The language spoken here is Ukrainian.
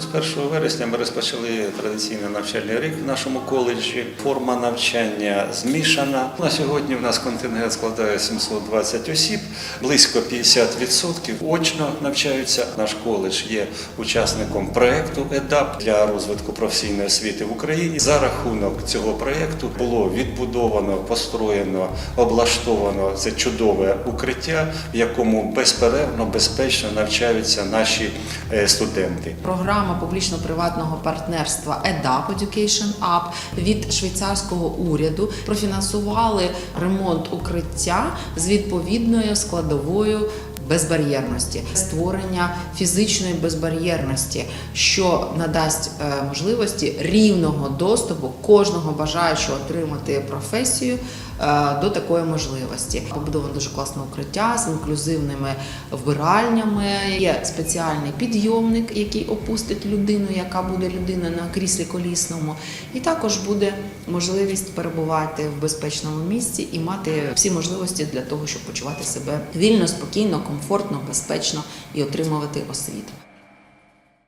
З 1 вересня ми розпочали традиційний навчальний рік в нашому коледжі. Форма навчання змішана. На сьогодні в нас контингент складає 720 осіб, близько 50% очно навчаються. Наш коледж є учасником проекту ЕДАП для розвитку професійної освіти в Україні. За рахунок цього проекту було відбудовано, построєно, облаштовано це чудове укриття, в якому безперервно, безпечно навчаються наші е, студенти. Програма публічно-приватного партнерства EDAP Education Up від швейцарського уряду профінансували ремонт укриття з відповідною складовою. Безбар'єрності, створення фізичної безбар'єрності, що надасть е, можливості рівного доступу кожного бажаючого отримати професію е, до такої можливості. Побудовано дуже класне укриття з інклюзивними вбиральнями. Є спеціальний підйомник, який опустить людину, яка буде людина на кріслі колісному, і також буде можливість перебувати в безпечному місці і мати всі можливості для того, щоб почувати себе вільно, спокійно, комфортно, безпечно і отримувати освіту.